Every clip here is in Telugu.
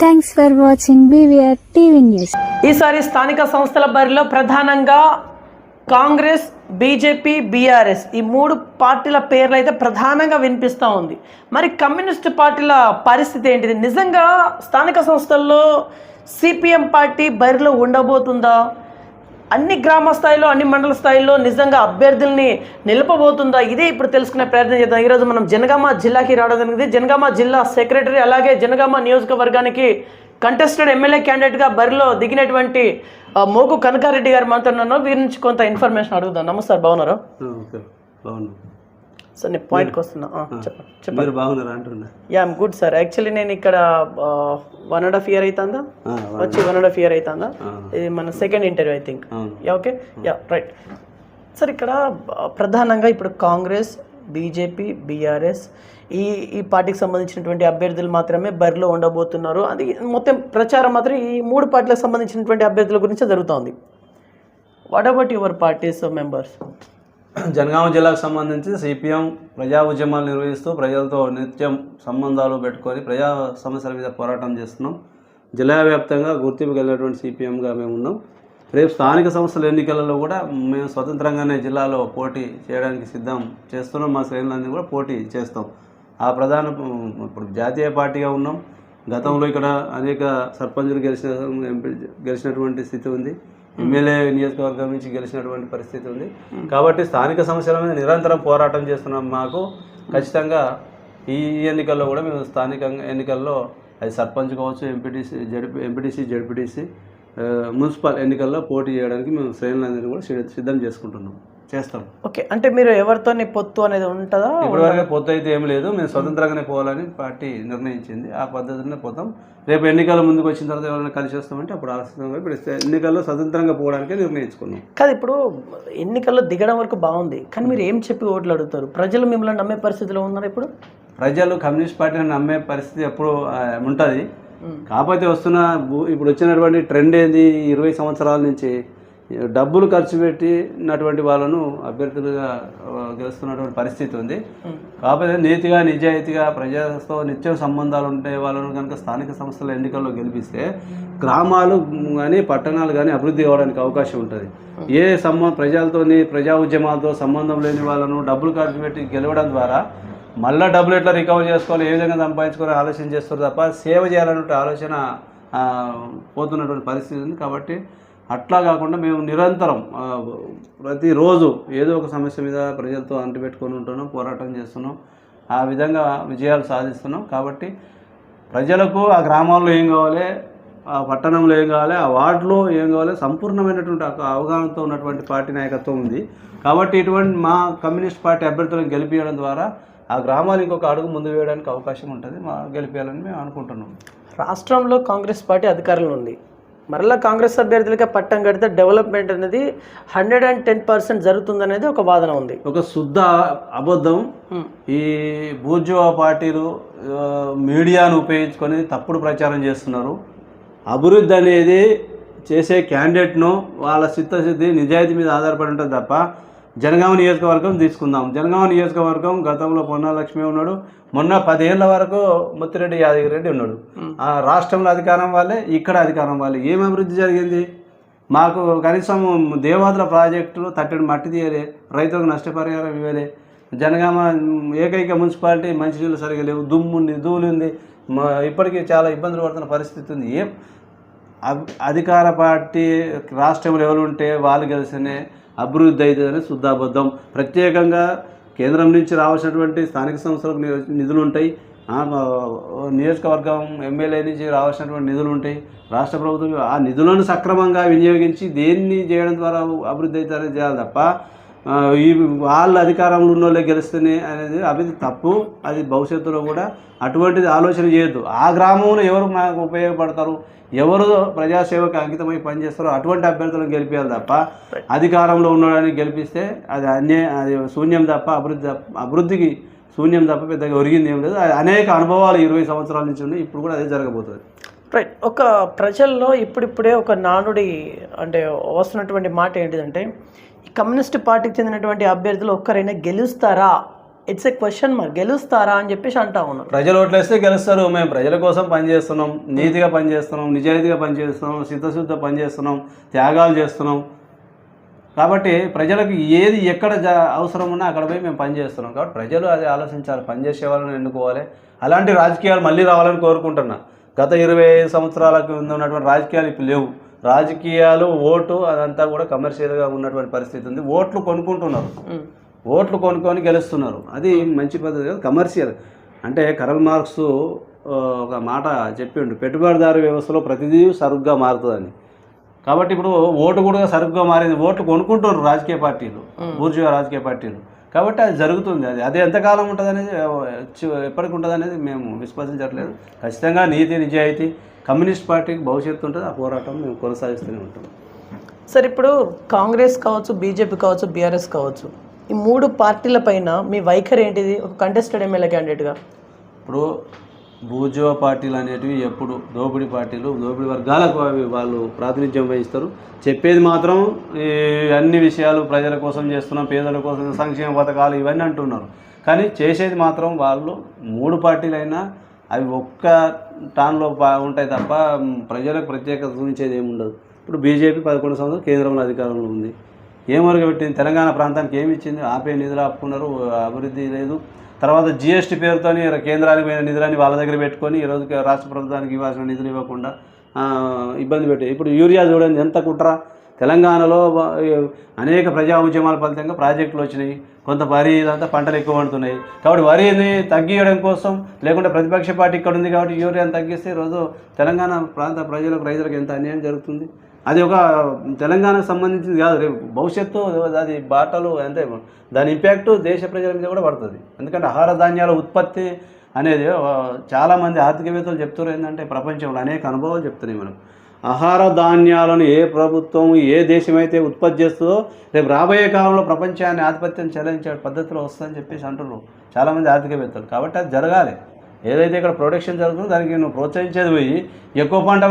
Thanks for watching BVR TV news ఈసారి స్థానిక సంస్థల బరిలో ప్రధానంగా కాంగ్రెస్ బీజేపీ బీఆర్ఎస్ ఈ మూడు పార్టీల పేర్లు అయితే ప్రధానంగా వినిపిస్తూ ఉంది. మరి కమ్యూనిస్ట్ పార్టీల పరిస్థితి ఏంటిది? నిజంగా స్థానిక సంస్థల్లో సిపిఎం పార్టీ బరిలో ఉండబోతుందా? అన్ని గ్రామ స్థాయిలో అన్ని మండల స్థాయిలో నిజంగా అభ్యర్థుల్ని నిలపబోతుందా? ఇదే ఇప్పుడు తెలుసుకునే ప్రయత్నం చేద్దాం. ఈరోజు మనం జనగామ జిల్లాకి రావడం జరిగింది జనగామ జిల్లా సెక్రటరీ అలాగే జనగామ నియోజకవర్గానికి కంటెస్టెడ్ ఎమ్మెల్యే క్యాండిడేట్గా బరిలో దిగినటువంటి మోగు కనకారెడ్డి గారు మాట్లాడున్నాను వీరి నుంచి కొంత ఇన్ఫర్మేషన్ అడుగుదాం. నమస్తే బాగున్నారు? సార్ నేను పాయింట్కి వస్తున్నా చెప్పండి చెప్పండి మీరు బాగున్నారా అంటున్నా? Yeah I'm good sir actually నేను ఇక్కడ వన్ అండ్ హాఫ్ ఇయర్ అవుతుందా వచ్చి వన్ అండ్ హాఫ్ ఇయర్ అవుతుందా ఇది మన second interview I think yeah okay yeah right sir ఇక్కడ ప్రధానంగా ఇప్పుడు కాంగ్రెస్ బీజేపీ బీఆర్ఎస్ ఈ ఈ పార్టీకి సంబంధించినటువంటి అభ్యర్థులు మాత్రమే బరిలో ఉండబోతున్నారు. అది మొత్తం ప్రచారం మాత్రం ఈ మూడు పార్టీలకు సంబంధించినటువంటి అభ్యర్థుల గురించే జరుగుతోంది. What about your parties members Jangaon జిల్లాకు సంబంధించి సిపిఎం ప్రజా ఉద్యమాలు నిర్వహిస్తూ ప్రజలతో నిత్యం సంబంధాలు పెట్టుకొని ప్రజా సమస్యల మీద పోరాటం చేస్తున్నాం. జిల్లా వ్యాప్తంగా గుర్తింపు కలిగినటువంటి సిపిఎంగా మేము ఉన్నాం. రేపు స్థానిక సంస్థల ఎన్నికలలో కూడా మేము స్వతంత్రంగానే జిల్లాలో పోటీ చేయడానికి సిద్ధం చేస్తున్నాం. మా శ్రేణులన్నీ కూడా పోటీ చేస్తాం. ఆ ప్రధాన ఇప్పుడు జాతీయ పార్టీగా ఉన్నాం. గతంలో ఇక్కడ అనేక సర్పంచులు గెలిచిన గెలిచినటువంటి స్థితి ఉంది. ఎమ్మెల్యే నియోజకవర్గం నుంచి గెలిచినటువంటి పరిస్థితి ఉంది. కాబట్టి స్థానిక సమస్యల మీద నిరంతరం పోరాటం చేస్తున్నాం మాకు. ఖచ్చితంగా ఈ ఎన్నికల్లో కూడా మేము స్థానికంగా ఎన్నికల్లో అది సర్పంచ్ కావచ్చు MPTC ZP MPTC ZPTC municipal ఎన్నికల్లో పోటీ చేయడానికి మేము శ్రేణులందరినీ కూడా సిద్ధం చేసుకుంటున్నాం. చేస్తాం. ఓకే అంటే మీరు ఎవరితోని పొత్తు అనేది ఉంటుందా? ఇప్పటివరకు పొత్తు అయితే ఏం లేదు. మేము స్వతంత్రంగానే పోవాలని పార్టీ నిర్ణయించింది. ఆ పద్ధతిలోనే పోతాం. రేపు ఎన్నికల ముందుకు వచ్చిన తర్వాత ఎవరైనా కలిసి వస్తామంటే అప్పుడు ఆలోచిస్తాం ఇప్పుడు ఎన్నికల్లో స్వతంత్రంగా పోవడానికే నిర్ణయించుకున్నాం. కాదు ఇప్పుడు ఎన్నికల్లో దిగడం వరకు బాగుంది. కానీ మీరు ఏం చెప్పి ఓట్లు అడుగుతారు? ప్రజలు మిమ్మల్ని నమ్మే పరిస్థితిలో ఉన్నారు ఇప్పుడు? ప్రజలు కమ్యూనిస్ట్ పార్టీని నమ్మే పరిస్థితి ఎప్పుడు ఉంటుంది. కాకపోతే వస్తున్న ఇప్పుడు వచ్చినటువంటి ట్రెండ్ ఏంది? ఇరవై సంవత్సరాల నుంచి డబ్బులు ఖర్చు పెట్టినటువంటి వాళ్ళను అభ్యర్థులుగా గెలుస్తున్నటువంటి పరిస్థితి ఉంది. కాకపోతే నీతిగా నిజాయితీగా ప్రజలతో నిత్యం సంబంధాలు ఉండే వాళ్ళను కనుక స్థానిక సంస్థల ఎన్నికల్లో గెలిపిస్తే గ్రామాలు కానీ పట్టణాలు కానీ అభివృద్ధి కావడానికి అవకాశం ఉంటుంది. ఏ సంబంధం ప్రజలతోని ప్రజా ఉద్యమాలతో సంబంధం లేని వాళ్ళను డబ్బులు ఖర్చు పెట్టి గెలవడం ద్వారా మళ్ళీ డబ్బులు ఎట్లా రికవర్ చేసుకోవాలి ఏ విధంగా సంపాదించుకోవాలి ఆలోచన చేస్తారు తప్ప సేవ చేయాలనే ఆలోచన పోతున్నటువంటి పరిస్థితి ఉంది. కాబట్టి అట్లా కాకుండా మేము నిరంతరం ప్రతిరోజు ఏదో ఒక సమస్య మీద ప్రజలతో అంటిపెట్టుకొని ఉంటున్నాం పోరాటం చేస్తున్నాం ఆ విధంగా విజయాలు సాధిస్తున్నాం. కాబట్టి ప్రజలకు ఆ గ్రామాల్లో ఏం కావాలి ఆ పట్టణంలో ఏం కావాలి ఆ వార్డులో ఏం కావాలి సంపూర్ణమైనటువంటి అవగాహనతో ఉన్నటువంటి పార్టీ నాయకత్వం ఉంది. కాబట్టి ఇటువంటి మా కమ్యూనిస్ట్ పార్టీ అభ్యర్థులను గెలిపించడం ద్వారా ఆ గ్రామాలు ఇంకొక అడుగు ముందు వేయడానికి అవకాశం ఉంటుంది. మా గెలిపించాలని మేము అనుకుంటున్నాం. రాష్ట్రంలో కాంగ్రెస్ పార్టీ అధికారంలో ఉంది. మరలా కాంగ్రెస్ అభ్యర్థులకే పట్టం కడితే డెవలప్మెంట్ అనేది హండ్రెడ్ అండ్ టెన్ పర్సెంట్ జరుగుతుందనేది ఒక వాదన ఉంది ఒక శుద్ధ అబద్ధం. ఈ బూర్జువా పార్టీలు మీడియాను ఉపయోగించుకొని తప్పుడు ప్రచారం చేస్తున్నారు అభివృద్ధి అనేది చేసే క్యాండిడేట్ను వాళ్ళ చిత్తశుద్ధి నిజాయితీ మీద ఆధారపడి ఉంటుంది తప్ప జనగామ నియోజకవర్గం తీసుకుందాం. జనగామ నియోజకవర్గం గతంలో పొన్నా లక్ష్మి ఉన్నాడు. మొన్న పదేళ్ళ వరకు ముత్తిరెడ్డి యాదగిరి రెడ్డి ఉన్నాడు ఆ రాష్ట్రంలో అధికారం వాళ్ళే ఇక్కడ అధికారం వాళ్ళే. ఏం అభివృద్ధి జరిగింది? మాకు కనీసం దేవాదుల ప్రాజెక్టులు తట్టడి మట్టి తీయలే రైతులకు నష్టపరిహారం ఇవ్వలే. జనగామ ఏకైక మున్సిపాలిటీ మంచినీళ్ళు సరిగా లేవు దుమ్ము ఉంది ఇప్పటికీ చాలా ఇబ్బందులు పడుతున్న పరిస్థితి ఉంది. ఏం అధికార పార్టీ రాష్ట్రంలో ఎవరు ఉంటే వాళ్ళు గెలిస్తేనే అభివృద్ధి అవుతుందని శుద్ధాబద్ధం. ప్రత్యేకంగా కేంద్రం నుంచి రావాల్సినటువంటి స్థానిక సంస్థలకు నిధులు ఉంటాయి నియోజకవర్గం ఎమ్మెల్యే నుంచి రావాల్సినటువంటి నిధులు ఉంటాయి రాష్ట్ర ప్రభుత్వం ఆ నిధులను సక్రమంగా వినియోగించి దేన్ని చేయడం ద్వారా అభివృద్ధి అవుతారని చేయాలి తప్ప ఈ వాళ్ళ అధికారంలో ఉన్న వాళ్ళే గెలుస్తుంది అనేది అది తప్పు. అది భవిష్యత్తులో కూడా అటువంటిది ఆలోచన చేయొద్దు. ఆ గ్రామంలో ఎవరు మనకు ఉపయోగపడతారు? ఎవరు ప్రజాసేవకు అంకితమై పనిచేస్తారో అటువంటి అభ్యర్థులను గెలిపేయాలి తప్ప అధికారంలో ఉన్నవాడిని గెలిపిస్తే అది అన్య అది శూన్యం తప్ప అభివృద్ధి అభివృద్ధికి శూన్యం తప్ప పెద్దగా ఒరిగింది ఏం లేదు. అది అనేక అనుభవాలు ఇరవై సంవత్సరాల నుంచి ఉన్నాయి. ఇప్పుడు కూడా అదే జరగబోతుంది. రైట్. ఒక ప్రజల్లో ఇప్పుడిప్పుడే ఒక నానుడి అంటే వస్తున్నటువంటి మాట ఏంటిదంటే కమ్యూనిస్ట్ పార్టీకి చెందినటువంటి అభ్యర్థులు ఒక్కరైనా గెలుస్తారా? ఇట్స్ ఎ క్వశ్చన్ మార్క్ గెలుస్తారా అని చెప్పేసి అంటా ఉన్నారు. ప్రజలు ఓట్లేస్తే గెలుస్తారు. మేము ప్రజల కోసం పనిచేస్తున్నాం నీతిగా పనిచేస్తున్నాం నిజాయితీగా పనిచేస్తున్నాం సిద్ధశుద్ధ పనిచేస్తున్నాం త్యాగాలు చేస్తున్నాం. కాబట్టి ప్రజలకు ఏది ఎక్కడ అవసరం ఉన్నా అక్కడ పోయి మేము పనిచేస్తున్నాం కాబట్టి ప్రజలు అది ఆలోచించాలి. పనిచేసే వాళ్ళని ఎన్నుకోవాలి. అలాంటి రాజకీయాలు మళ్ళీ రావాలని కోరుకుంటున్నా. గత ఇరవై ఐదు సంవత్సరాలకు ఉన్నటువంటి రాజకీయాలు ఇప్పుడు లేవు. రాజకీయాలు ఓటు అదంతా కూడా కమర్షియల్గా ఉన్నటువంటి పరిస్థితి ఉంది. ఓట్లు కొనుక్కుంటున్నారు. ఓట్లు కొనుక్కొని గెలుస్తున్నారు. అది మంచి పద్ధతి కాదు కమర్షియల్. అంటే కరల్ మార్క్స్ ఒక మాట చెప్పిండు పెట్టుబడిదారు వ్యవస్థలో ప్రతిదీ సరుగ్గా మారుతుందని. కాబట్టి ఇప్పుడు ఓటు కూడా సరుగ్గా మారింది. ఓట్లు కొనుక్కుంటున్నారు రాజకీయ పార్టీలు బూర్జువా రాజకీయ పార్టీలు. కాబట్టి అది జరుగుతుంది. అది అది ఎంతకాలం ఉంటుంది అనేది ఎప్పటికి ఉంటుంది అనేది మేము విశ్వసించట్లేదు. ఖచ్చితంగా నీతి నిజాయితీ కమ్యూనిస్ట్ పార్టీకి భవిష్యత్తు ఉంటుంది ఆ పోరాటం మేము కొనసాగిస్తూనే ఉంటాం. సార్ ఇప్పుడు కాంగ్రెస్ కావచ్చు బీజేపీ కావచ్చు బీఆర్ఎస్ కావచ్చు ఈ మూడు పార్టీల పైన మీ వైఖరి ఏంటిది? ఒక కంటెస్టెడ్ ఎమ్మెల్యే క్యాండిడేట్గా ఇప్పుడు బూజువా పార్టీలు అనేటివి ఎప్పుడు దోపిడీ పార్టీలు దోపిడీ వర్గాలకు అవి వాళ్ళు ప్రాతినిధ్యం వహిస్తారు. చెప్పేది మాత్రం ఈ అన్ని విషయాలు ప్రజల కోసం చేస్తున్నాం పేదల కోసం సంక్షేమ పథకాలు ఇవన్నీ అంటున్నారు. కానీ చేసేది మాత్రం వాళ్ళు మూడు పార్టీలైనా అవి ఒక్క టాన్లో బా- ఉంటాయి తప్ప ప్రజలకు ప్రత్యేకత చూపించేది ఏమి ఉండదు. ఇప్పుడు బీజేపీ పదకొండు సంవత్సరాలు కేంద్రంలో అధికారంలో ఉంది. ఏమరుగు పెట్టింది తెలంగాణ ప్రాంతానికి ఏమి ఇచ్చింది? ఆపే నిధులు ఆపుకున్నారు అభివృద్ధి లేదు. తర్వాత జిఎస్టీ పేరుతోని కేంద్రానికి పోయిన నిధులని వాళ్ళ దగ్గర పెట్టుకొని ఈరోజు రాష్ట్ర ప్రభుత్వానికి ఇవ్వాల్సిన నిధులు ఇవ్వకుండా ఇబ్బంది పెట్టి ఇప్పుడు యూరియా చూడండి ఎంత కుట్ర. తెలంగాణలో అనేక ప్రజా ఉద్యమాల ఫలితంగా ప్రాజెక్టులు వచ్చినాయి. కొంత వరి ఇదంతా పంటలు ఎక్కువ పండుతున్నాయి. కాబట్టి వరిని తగ్గియడం కోసం లేకుంటే ప్రతిపక్ష పార్టీ ఇక్కడ ఉంది కాబట్టి యూరియాని తగ్గిస్తే ఈరోజు తెలంగాణ ప్రాంత ప్రజలకు రైతులకు ఎంత అన్యాయం జరుగుతుంది? అది ఒక తెలంగాణకు సంబంధించింది కాదు. రేపు భవిష్యత్తు అది బాటలు అంటే దాని ఇంపాక్ట్ దేశ ప్రజల మీద కూడా పడుతుంది. ఎందుకంటే ఆహార ధాన్యాల ఉత్పత్తి అనేది చాలామంది ఆర్థికవేత్తలు చెప్తున్నారు ఏంటంటే ప్రపంచంలో అనేక అనుభవాలు చెప్తున్నాయి మనం ఆహార ధాన్యాలను ఏ ప్రభుత్వం ఏ దేశమైతే ఉత్పత్తి చేస్తుందో రేపు రాబోయే కాలంలో ప్రపంచాన్ని ఆధిపత్యం చెల్లించే పద్ధతిలో వస్తుందని చెప్పేసి అంటున్నారు చాలామంది ఆర్థికవేత్తలు. కాబట్టి అది జరగాలి. ఏదైతే ఇక్కడ ప్రొడక్షన్ జరుగుతుందో దానికి నువ్వు ప్రోత్సహించేది పోయి ఎక్కువ పంట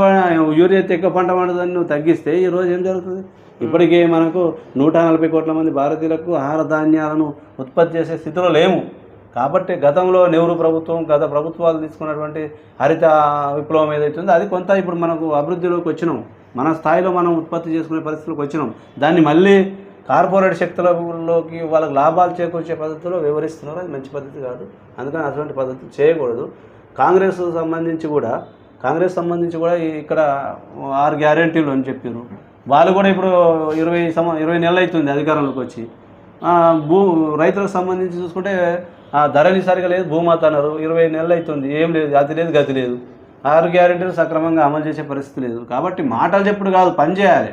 యూరియా అయితే ఎక్కువ పంట పండుదని నువ్వు తగ్గిస్తే ఈ రోజు ఏం జరుగుతుంది? ఇప్పటికే మనకు నూట నలభై కోట్ల మంది భారతీయులకు ఆహార ధాన్యాలను ఉత్పత్తి చేసే స్థితిలో లేము. కాబట్టి గతంలో నెహ్రూ ప్రభుత్వం గత ప్రభుత్వాలు తీసుకున్నటువంటి హరిత విప్లవం ఏదైతుందో అది కొంత ఇప్పుడు మనకు అభివృద్ధిలోకి వచ్చినాం. మన స్థాయిలో మనం ఉత్పత్తి చేసుకునే పరిస్థితులకు వచ్చినాం. దాన్ని మళ్ళీ కార్పొరేట్ శక్తులలోకి వాళ్ళకి లాభాలు చేకూర్చే పద్ధతిలో వివరిస్తున్నారు. అది మంచి పద్ధతి కాదు. అందుకని అటువంటి పద్ధతి చేయకూడదు. కాంగ్రెస్ సంబంధించి కూడా కాంగ్రెస్ సంబంధించి కూడా ఇక్కడ ఆరు గ్యారెంటీలు అని చెప్పారు. వాళ్ళు కూడా ఇప్పుడు ఇరవై సమ ఇరవై నెలలు అవుతుంది అధికారంలోకి వచ్చి. భూ రైతులకు సంబంధించి చూసుకుంటే ఆ ధరని సరిగా లేదు భూమాత అన్నారు. ఇరవై నెలలు అవుతుంది. ఏం లేదు అది లేదు గతి లేదు. ఆరు గ్యారెంటీలు సక్రమంగా అమలు చేసే పరిస్థితి లేదు. కాబట్టి మాటలు చెప్పుడు కాదు పని చేయాలి.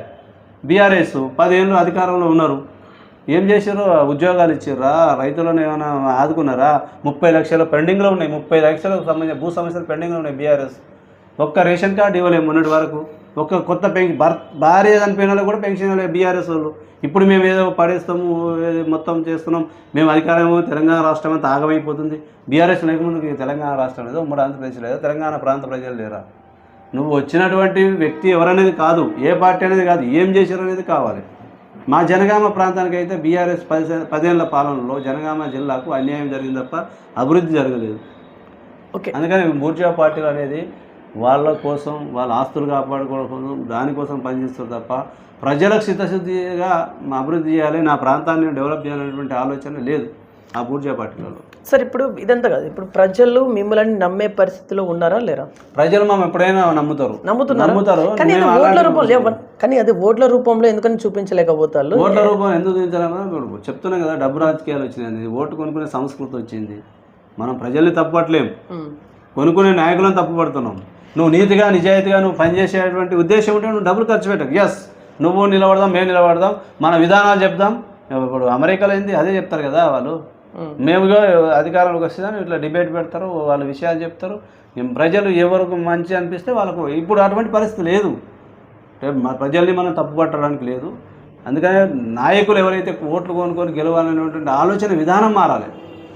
బీఆర్ఎస్ పదేళ్ళు అధికారంలో ఉన్నారు. ఏం చేశారు ఉద్యోగాలు ఇచ్చారా? రైతులను ఏమైనా ఆదుకున్నారా? ముప్పై లక్షల పెండింగ్లో ఉన్నాయి. ముప్పై లక్షలకు సంబంధించిన భూ సమస్యలు పెండింగ్లో ఉన్నాయి బీఆర్ఎస్. ఒక్క రేషన్ కార్డు ఇవ్వలేము మొన్నటి వరకు. ఒక్క కొత్త పెన్షన్ భర్ భార్య చనిపోయిన వాళ్ళకి కూడా పెన్షన్ బీఆర్ఎస్ వాళ్ళు. ఇప్పుడు మేము ఏదో పడేస్తాము మొత్తం చేస్తున్నాం మేము అధికారం తెలంగాణ రాష్ట్రం అంతా ఆగమైపోతుంది. బీఆర్ఎస్ లేకముందుకు తెలంగాణ రాష్ట్రం లేదో ఉమ్మడి ఆంధ్రప్రదేశ్ లేదో తెలంగాణ ప్రాంత ప్రజలు లేరా? నువ్వు వచ్చినటువంటి వ్యక్తి ఎవరనేది కాదు ఏ పార్టీ అనేది కాదు ఏం చేశారు అనేది కావాలి. మా జనగామ ప్రాంతానికి అయితే బీఆర్ఎస్ పది పదేళ్ళ పాలనలో జనగామ జిల్లాకు అన్యాయం జరిగింది తప్ప అభివృద్ధి జరగలేదు. ఓకే. అందుకని బూర్జా పార్టీలు అనేది వాళ్ళ కోసం వాళ్ళ ఆస్తులు కాపాడుకోవడం కోసం దానికోసం పనిచేస్తారు తప్ప ప్రజలకు చిత్తశుద్ధిగా మా అభివృద్ధి చేయాలి నా ప్రాంతాన్ని డెవలప్ చేయాలనేటువంటి ఆలోచన లేదు ఆ బూర్జా పార్టీలలో. సార్ ఇప్పుడు ఇదంతా కాదు ఇప్పుడు ప్రజలు మిమ్మల్ని నమ్మే పరిస్థితిలో ఉన్నారా లేరా? ప్రజలు మేము ఎప్పుడైనా నమ్ముతారు. నమ్ముతున్నారా? నమ్ముతారు. కానీ అది ఓట్ల రూపంలో కానీ అది ఓట్ల రూపంలో ఎందుకని చూపించలేకపోతారు? ఓట్ల రూపం ఎందుకు చూపించాలన్నా చెప్తున్నాం కదా డబ్బు రాజకీయాలు వచ్చినాయి ఓటు కొనుక్కునే సంస్కృతి వచ్చింది. మనం ప్రజల్ని తప్పట్లేం. కొనుక్కునే నాయకులను తప్పుపడుతున్నాం. నువ్వు నీతిగా నిజాయితీగా నువ్వు పనిచేసేటువంటి ఉద్దేశం ఉంటే నువ్వు డబ్బులు ఖర్చు పెట్టకు. ఎస్ నువ్వు నిలబడదాం మేము నిలబడదాం మన విధానాలు చెప్దాం. ఇప్పుడు అమెరికాలో ఏంది? అదే చెప్తారు కదా వాళ్ళు. మేముగా అధికారంలోకి వస్తుందని ఇట్లా డిబేట్ పెడతారు వాళ్ళ విషయాలు చెప్తారు. ప్రజలు ఎవరికి మంచి అనిపిస్తే వాళ్ళకు ఇప్పుడు అటువంటి పరిస్థితి లేదు. ప్రజల్ని మనం తప్పు పట్టడానికి లేదు. అందుకనే నాయకులు ఎవరైతే ఓట్లు కొనుక్కొని గెలవాలనేటువంటి ఆలోచన విధానం మారాలి.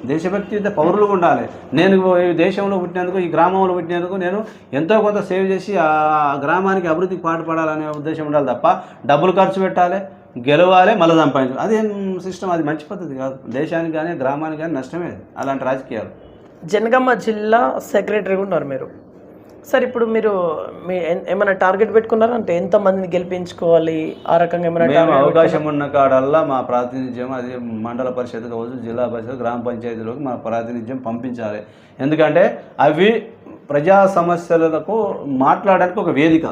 దేశభక్తి అయితే పౌరులు ఉండాలి. నేను ఈ దేశంలో పుట్టినందుకు ఈ గ్రామంలో పుట్టినందుకు నేను ఎంతో కొంత సేవ్ చేసి ఆ గ్రామానికి అభివృద్ధికి పాటుపడాలనే ఉద్దేశం ఉండాలి తప్ప డబ్బులు ఖర్చు పెట్టాలి గెలవాలి మళ్ళీ సంపాదించాలి. అదేం సిస్టమ్? అది మంచి పద్ధతి కాదు. దేశానికి కానీ గ్రామానికి కానీ నష్టమే అలాంటి రాజకీయాలు. జనగామ జిల్లా సెక్రటరీగా ఉన్నారు మీరు. సార్ ఇప్పుడు మీరు మీ ఏమైనా టార్గెట్ పెట్టుకున్నారా? అంటే ఎంత మందిని గెలిపించుకోవాలి? ఆ రకంగా ఏమైనా అవకాశం ఉన్న కాడల్లా మా ప్రాతినిధ్యం అది మండల పరిషత్ కావచ్చు జిల్లా పరిషత్ గ్రామ పంచాయతీలోకి మా ప్రాతినిధ్యం పంపించాలి. ఎందుకంటే అవి ప్రజా సమస్యలకు మాట్లాడడానికి ఒక వేదిక.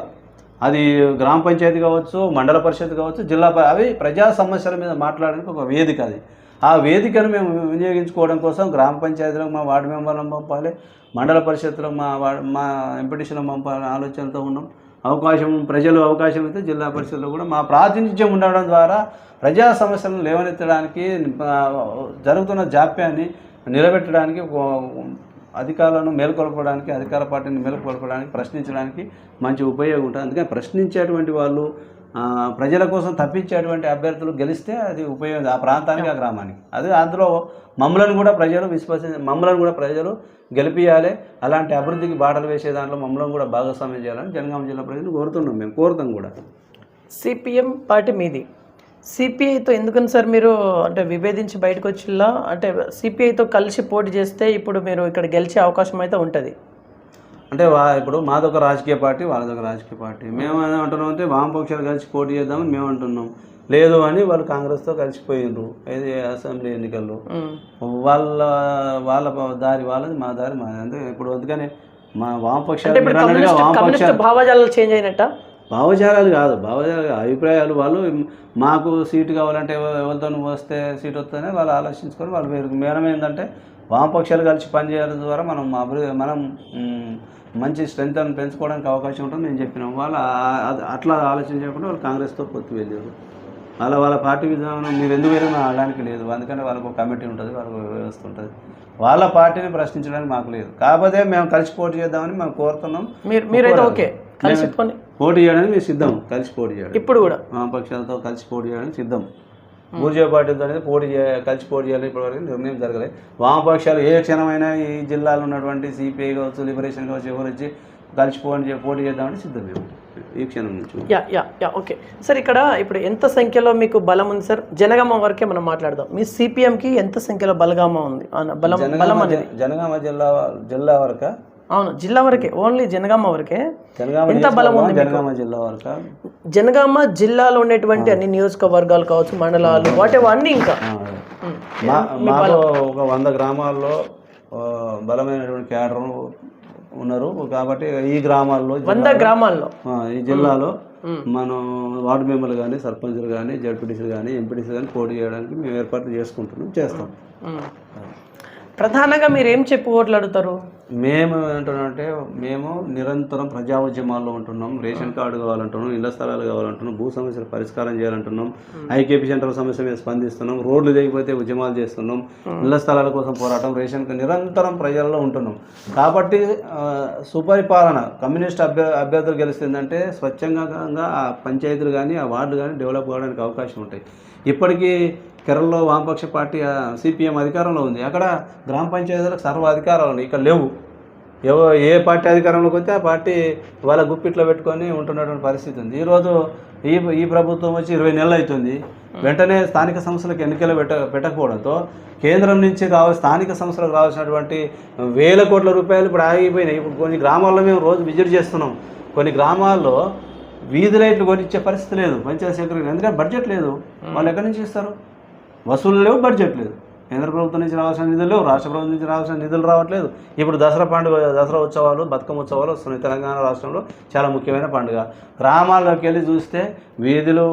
అది గ్రామ పంచాయతీ కావచ్చు మండల పరిషత్ కావచ్చు జిల్లా అవి ప్రజా సమస్యల మీద మాట్లాడడానికి ఒక వేదిక అది. ఆ వేదికను మేము వినియోగించుకోవడం కోసం గ్రామ పంచాయతీలకు మా వార్డు మెంబర్లను పంపాలి మండల పరిషత్తులకు మా వార్డు మా ఎంపీటీసీలను పంపాలని ఆలోచనతో ఉన్నాం. అవకాశం ప్రజలు అవకాశం అయితే జిల్లా పరిషత్లో కూడా మా ప్రాతినిధ్యం ఉండడం ద్వారా ప్రజా సమస్యలను లేవనెత్తడానికి జరుగుతున్న జాప్యాన్ని నిలబెట్టడానికి అధికారులను మేల్కొల్పడానికి అధికార పార్టీని మేల్కొల్పడానికి ప్రశ్నించడానికి మంచి ఉపయోగం ఉంటుంది. అందుకని ప్రశ్నించేటువంటి వాళ్ళు ప్రజల కోసం తప్పించేటువంటి అభ్యర్థులు గెలిస్తే అది ఉపయోగం ఆ ప్రాంతానికి ఆ గ్రామానికి. అదే అందులో మమ్మలను కూడా ప్రజలు విశ్వసి మమ్మలను కూడా ప్రజలు గెలిపియాలి. అలాంటి అభివృద్ధికి బాటలు వేసే దాంట్లో మమ్మలను కూడా భాగస్వామ్యం చేయాలని జనగామ జిల్లా ప్రజలు కోరుతున్నాం మేము కోరుతాం కూడా. సిపిఎం పార్టీ మీది. సిపిఐతో ఎందుకని సార్ మీరు అంటే విభేదించి బయటకు వచ్చిల్లా? అంటే సిపిఐతో కలిసి పోటీ చేస్తే ఇప్పుడు మీరు ఇక్కడ గెలిచే అవకాశం అయితే ఉంటుంది. అంటే వా ఇప్పుడు మాదొక రాజకీయ పార్టీ వాళ్ళదొక రాజకీయ పార్టీ. మేము ఏమంటున్నాం అంటే వామపక్షాలు కలిసి పోటీ చేద్దామని మేము అంటున్నాం. లేదు అని వాళ్ళు కాంగ్రెస్తో కలిసిపోయినరు ఇది అసెంబ్లీ ఎన్నికల్లో. వాళ్ళ వాళ్ళ దారి వాళ్ళది మా దారి మాది అంటే ఇప్పుడు అందుకని మా వామపక్షాలు భావజాలాలు చేంజ్ అయినట్ట? భావజాలాలు కాదు భావజాలు కాదు. అభిప్రాయాలు వాళ్ళు మాకు సీటు కావాలంటే ఎవ- ఎవరితో వస్తే సీట్ వస్తేనే వాళ్ళు ఆలోచించుకొని వాళ్ళు మేడం ఏంటంటే వామపక్షాలు కలిసి పనిచేయడం ద్వారా మనం అభివృద్ధి మనం మంచి స్ట్రెంత్ అని పెంచుకోవడానికి అవకాశం ఉంటుంది నేను చెప్పినాం వాళ్ళు అట్లా ఆలోచించకుండా వాళ్ళు కాంగ్రెస్తో పొత్తు వెళ్ళారు వాళ్ళ వాళ్ళ పార్టీ విధానం మీరు ఎందుకు వెళ్ళినా అనడానికి లేదు. అందుకని వాళ్ళకు ఒక కమిటీ ఉంటుంది వాళ్ళకు వ్యవస్థ ఉంటుంది. వాళ్ళ పార్టీని ప్రశ్నించడానికి మాకు లేదు. కాకపోతే మేము కలిసి పోటీ చేద్దామని మేము కోరుతున్నాం. మీరు మీరైతే ఓకే. కలిసి. పోటీ చేయడానికి మేము సిద్ధం. కలిసి పోటీ చేయడం ఇప్పుడు కూడా. వామపక్షాలతో కలిసి పోటీ చేయడానికి సిద్ధం. బూర్జే పార్టీతో అనేది పోటీ చేయ కలిసి పోటీ చేయాలి ఇప్పటివరకు నిర్ణయం జరగలేదు వామపక్షాలు ఏ క్షణమైనా ఈ జిల్లాలో ఉన్నటువంటి సిపిఐ కావచ్చు లిబరేషన్ కావచ్చు ఎవరు వచ్చి కలిసి పోటీ పోటీ చేద్దామని సిద్ధం మేము ఈ క్షణం నుంచి. Yeah yeah yeah okay. Sir ఇక్కడ ఇప్పుడు ఎంత సంఖ్యలో మీకు బలం ఉంది సార్? జనగామ వరకే మనం మాట్లాడదాం. మీ సిపిఎంకి ఎంత సంఖ్యలో బలగామ ఉంది? బలం బలం జనగామ జిల్లా జిల్లా వరక అవును జిల్లా వరకే ఓన్లీ జనగామ వరకే. ఎంత బలం ఉంది జనగామ జిల్లా వరక? జనగామ జిల్లాలో ఉండేటువంటి అన్ని నియోజకవర్గాలు కావచ్చు మండలాలు వాటి అన్ని ఇంకా. ఆ, ఉమ్. మా మాకు ఒక వంద గ్రామాల్లో బలమైనటువంటి క్యాడర్ ఉన్నారు. కాబట్టి ఈ గ్రామాల్లో వంద గ్రామాల్లో? ఈ జిల్లాలో మనం వార్డు మెంబర్లు కానీ సర్పంచులు కానీ జడ్పీటీసీలు కానీ ఎంపీటీసీలు కానీ పోటీ చేయడానికి మేము ఏర్పాట్లు చేసుకుంటున్నాం చేస్తాం. ప్రధానంగా మీరు ఏం చెప్పి ఓట్లు అడుగుతారు? మేము ఏమంటున్నామంటే మేము నిరంతరం ప్రజా ఉద్యమాల్లో ఉంటున్నాం. రేషన్ కార్డు కావాలంటున్నాం ఇళ్ళ స్థలాలు కావాలంటున్నాం భూ సమస్యలు పరిష్కారం చేయాలంటున్నాం ఐకేపీ సెంటర్ సమస్య మీద స్పందిస్తున్నాం రోడ్లు లేకపోతే ఉద్యమాలు చేస్తున్నాం ఇళ్ళ స్థలాల కోసం పోరాటం రేషన్ నిరంతరం ప్రజల్లో ఉంటున్నాం. కాబట్టి సుపరిపాలన కమ్యూనిస్ట్ అభ్య అభ్యర్థులు గెలుస్తుందంటే స్వచ్ఛంగా ఆ పంచాయతీలు కానీ ఆ వార్డు కానీ డెవలప్ కావడానికి అవకాశం ఉంటాయి. ఇప్పటికీ కేరళలో వామపక్ష పార్టీ సిపిఎం అధికారంలో ఉంది. అక్కడ గ్రామ పంచాయతీలకు సర్వ అధికారాలు ఉన్నాయి ఇక్కడ లేవు. ఎవ ఏ పార్టీ అధికారంలోకి వస్తే ఆ పార్టీ వాళ్ళ గుప్పిట్లో పెట్టుకొని ఉంటున్నటువంటి పరిస్థితి ఉంది. ఈరోజు ఈ ఈ ప్రభుత్వం వచ్చి ఇరవై నెలలు అవుతుంది. వెంటనే స్థానిక సంస్థలకు ఎన్నికలు పెట్ట పెట్టకపోవడంతో కేంద్రం నుంచి రావ స్థానిక సంస్థలకు రావాల్సినటువంటి వేల కోట్ల రూపాయలు ఇప్పుడు ఆగిపోయినాయి. ఇప్పుడు కొన్ని గ్రామాల్లో మేము రోజు విజిట్ చేస్తున్నాం. కొన్ని గ్రామాల్లో వీధి లైట్లు కొనిచ్చే పరిస్థితి లేదు. పంచాయతీ సెక్రటరీ ఎందుకంటే బడ్జెట్ లేదు. వాళ్ళు ఎక్కడి నుంచి ఇస్తారు? వసూలు లేవు బడ్జెట్ లేదు. కేంద్ర ప్రభుత్వం నుంచి రావాల్సిన నిధులు లేవు రాష్ట్ర ప్రభుత్వం నుంచి రావాల్సిన నిధులు రావట్లేదు. ఇప్పుడు దసరా పండుగ దసరా ఉత్సవాలు బతుకమ్మ ఉత్సవాలు వస్తున్నాయి. తెలంగాణ రాష్ట్రంలో చాలా ముఖ్యమైన పండుగ. గ్రామాల్లోకి వెళ్ళి చూస్తే వీధులు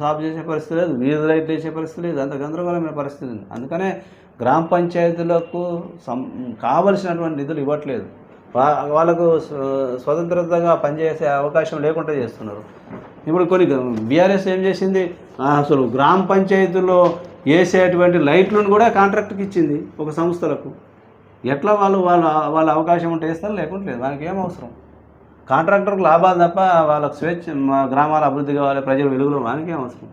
సాఫ్ చేసే పరిస్థితి లేదు వీధి లైట్లు వేసే పరిస్థితి లేదు. అంత గందరగోళమైన పరిస్థితి ఉంది అందుకనే గ్రామ పంచాయతీలకు సం కావలసినటువంటి నిధులు ఇవ్వట్లేదు. వాళ్ళకు స్వతంత్రతగా పనిచేసే అవకాశం లేకుండా చేస్తున్నారు. ఇప్పుడు కొన్ని బీఆర్ఎస్ ఏం చేసింది? అసలు గ్రామ పంచాయతీలో వేసేటువంటి లైట్లను కూడా కాంట్రాక్ట్కి ఇచ్చింది ఒక సంస్థలకు. ఎట్లా వాళ్ళు వాళ్ళ వాళ్ళ అవకాశం ఉంటే వేస్తారు లేకుంటే లేదు. వాళ్ళకి ఏం అవసరం? కాంట్రాక్టర్కు లాభాలు తప్ప వాళ్ళకు స్వేచ్ఛ గ్రామాల అభివృద్ధి కావాలి ప్రజలు వెలుగులో వాళ్ళకి ఏం అవసరం?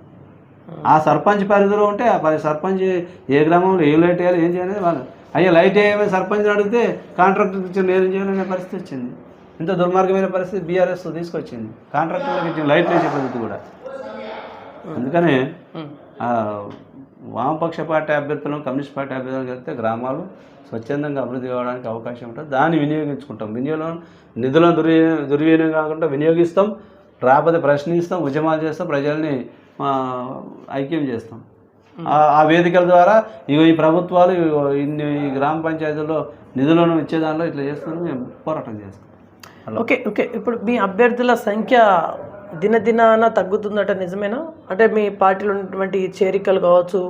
ఆ సర్పంచ్ పరిధిలో ఉంటే ఆ పరి- సర్పంచ్ ఏ గ్రామంలో ఏ లైట్ వేయాలి ఏం చేయాలి వాళ్ళు అయ్యా లైట్ వేయమని సర్పంచ్ని అడిగితే కాంట్రాక్టర్ ఇచ్చిన నేరం చేయాలనే పరిస్థితి వచ్చింది. ఇంత దుర్మార్గమైన పరిస్థితి బీఆర్ఎస్ తీసుకొచ్చింది. కాంట్రాక్టర్లకు ఇచ్చిన లైట్ వేసే పద్ధతి కూడా. అందుకనే వామపక్ష పార్టీ అభ్యర్థులను కమ్యూనిస్ట్ పార్టీ అభ్యర్థులను కలిస్తే గ్రామాలు స్వచ్ఛందంగా అభివృద్ధి కావడానికి అవకాశం ఉంటుంది. దాన్ని వినియోగించుకుంటాం. వినియోగం నిధులను దుర్వి దుర్వినియోగం కాకుండా వినియోగిస్తాం. రాకపోతే ప్రశ్నిస్తాం. ఉద్యమాలు చేస్తాం. ప్రజల్ని ఐక్యం చేస్తాం. ఆ- ఆ వేదికల ద్వారా ఇగో ఈ ప్రభుత్వాలు ఇన్ని ఈ గ్రామ పంచాయతీల్లో నిధులను ఇచ్చేదానిలో ఇట్లా చేస్తున్నాం మేము పోరాటం చేస్తాం. Okay okay. ఇప్పుడు మీ అభ్యర్థుల సంఖ్య దినదినాన తగ్గుతుందట నిజమేనా? అంటే మీ పార్టీలో ఉన్నటువంటి చేరికలు కావచ్చు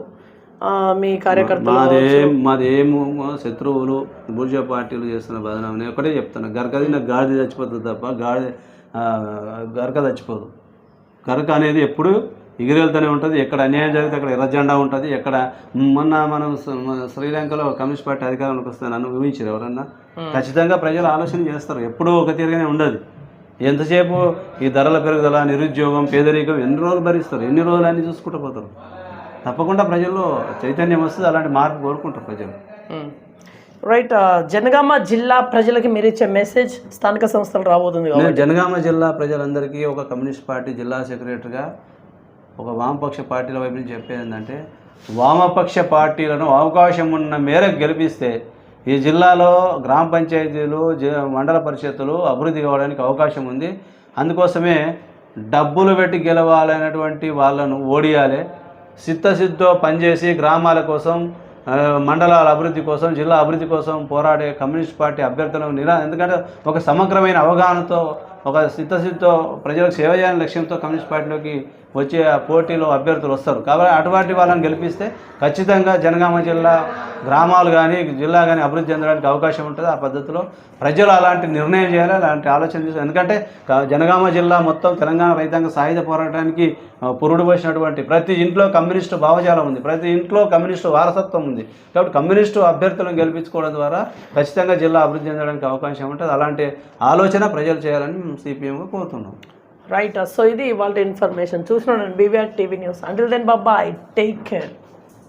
ఆ, మీ కార్యకర్తలు మాదేం మాదేమో శత్రువులు బూర్జా పార్టీలు చేస్తున్న బదనాం. నేను ఒకటే చెప్తాను గరకది నాకు గాడిద చచ్చిపోతుంది తప్ప గాడి గరక చచ్చిపోదు. గరక అనేది ఎప్పుడు ఎగిరెళ్తూనే ఉంటుంది. ఎక్కడ అన్యాయం జరిగితే అక్కడ ఎర్ర జెండా ఉంటుంది. ఎక్కడ మొన్న మనం శ్రీలంకలో కమ్యూనిస్ట్ పార్టీ అధికారంలోకి వస్తే నన్ను ఊహించారు ఎవరన్నా? ఖచ్చితంగా ప్రజలు ఆలోచన చేస్తారు. ఎప్పుడూ ఒక తీరుగానే ఉండదు. ఎంతసేపు ఈ ధరల పెరుగుదల నిరుద్యోగం పేదరికం ఎన్ని రోజులు భరిస్తారు? ఎన్ని రోజులు అన్ని చూసుకుంటూ పోతారు? తప్పకుండా ప్రజల్లో చైతన్యం వస్తుంది. అలాంటి మార్పు కోరుకుంటారు ప్రజలు. రైట్ జనగామ జిల్లా ప్రజలకి మీరు ఇచ్చే మెసేజ్ స్థానిక సంస్థలు రాబోతుంది జనగామ జిల్లా ప్రజలందరికీ ఒక కమ్యూనిస్ట్ పార్టీ జిల్లా సెక్రటరీగా ఒక వామపక్ష పార్టీల వైపు నుంచి చెప్పేది ఏంటంటే వామపక్ష పార్టీలను అవకాశం ఉన్న మేరకు గెలిపిస్తే ఈ జిల్లాలో గ్రామ పంచాయతీలు మండల పరిషత్తులు అభివృద్ధి కావడానికి అవకాశం ఉంది. అందుకోసమే డబ్బులు పెట్టి గెలవాలనేటువంటి వాళ్ళను ఓడియాలి. సిద్ధసిద్ధో పనిచేసి గ్రామాల కోసం మండలాల అభివృద్ధి కోసం జిల్లా అభివృద్ధి కోసం పోరాడే కమ్యూనిస్ట్ పార్టీ అభ్యర్థులను నిరా ఎందుకంటే ఒక సమగ్రమైన అవగాహనతో ఒక సిద్ధసిద్ధతో ప్రజలకు సేవ చేయాలని లక్ష్యంతో కమ్యూనిస్ట్ పార్టీలోకి వచ్చే పోటీలో అభ్యర్థులు వస్తారు. కాబట్టి అటువంటి వాళ్ళని గెలిపిస్తే ఖచ్చితంగా జనగామ జిల్లా గ్రామాలు కానీ జిల్లా కానీ అభివృద్ధి చెందడానికి అవకాశం ఉంటుంది. ఆ పద్ధతిలో ప్రజలు అలాంటి నిర్ణయం చేయాలి అలాంటి ఆలోచన చేయాలి ఎందుకంటే జనగామ జిల్లా మొత్తం తెలంగాణ రైతాంగ సాయుధ పోరాటానికి పురుడు పోసినటువంటి ప్రతి ఇంట్లో కమ్యూనిస్టు భావజాలం ఉంది. ప్రతి ఇంట్లో కమ్యూనిస్టు వారసత్వం ఉంది. కాబట్టి కమ్యూనిస్టు అభ్యర్థులను గెలిపించుకోవడం ద్వారా ఖచ్చితంగా జిల్లా అభివృద్ధి చెందడానికి అవకాశం ఉంటుంది. అలాంటి ఆలోచన ప్రజలు చేయాలని సిపిఎం సిపిఎంగా కోరుతున్నాం. రైట్ సో ఇది ఇవాళ ఇన్ఫర్మేషన్ చూసినాను BVR TV news until then బాబాయ్ టేక్ కేర్